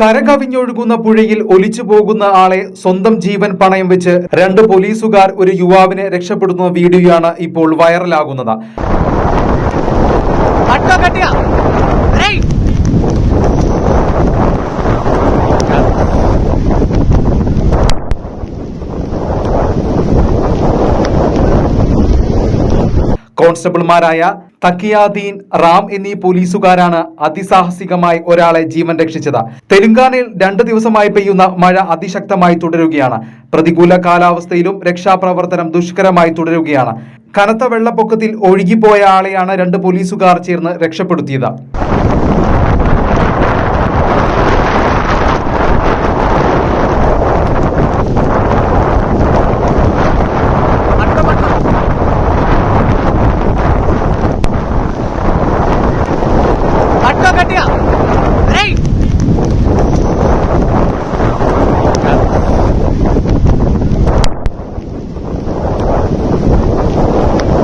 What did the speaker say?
കരകവിഞ്ഞൊഴുകുന്ന പുഴയിൽ ഒലിച്ചു പോകുന്ന ആളെ സ്വന്തം ജീവൻ പണയം വെച്ച് രണ്ട് പോലീസുകാർ ഒരു യുവാവിനെ രക്ഷപ്പെടുത്തുന്ന വീഡിയോയാണ് ഇപ്പോൾ വൈറലാകുന്നത്. കോൺസ്റ്റബിൾമാരായ തക്കിയാദീൻ റാം എന്നീ പോലീസുകാരാണ് അതിസാഹസികമായി ഒരാളെ ജീവൻ രക്ഷിച്ചത്. തെലങ്കാനയിൽ രണ്ട് ദിവസമായി പെയ്യുന്ന മഴ അതിശക്തമായി തുടരുകയാണ്. പ്രതികൂല കാലാവസ്ഥയിലും രക്ഷാപ്രവർത്തനം ദുഷ്കരമായി തുടരുകയാണ്. കനത്ത വെള്ളപ്പൊക്കത്തിൽ ഒഴുകിപ്പോയ ആളെയാണ് രണ്ട് പോലീസുകാർ ചേർന്ന് രക്ഷപ്പെടുത്തിയത്. పట్టుకో గట్టిగా.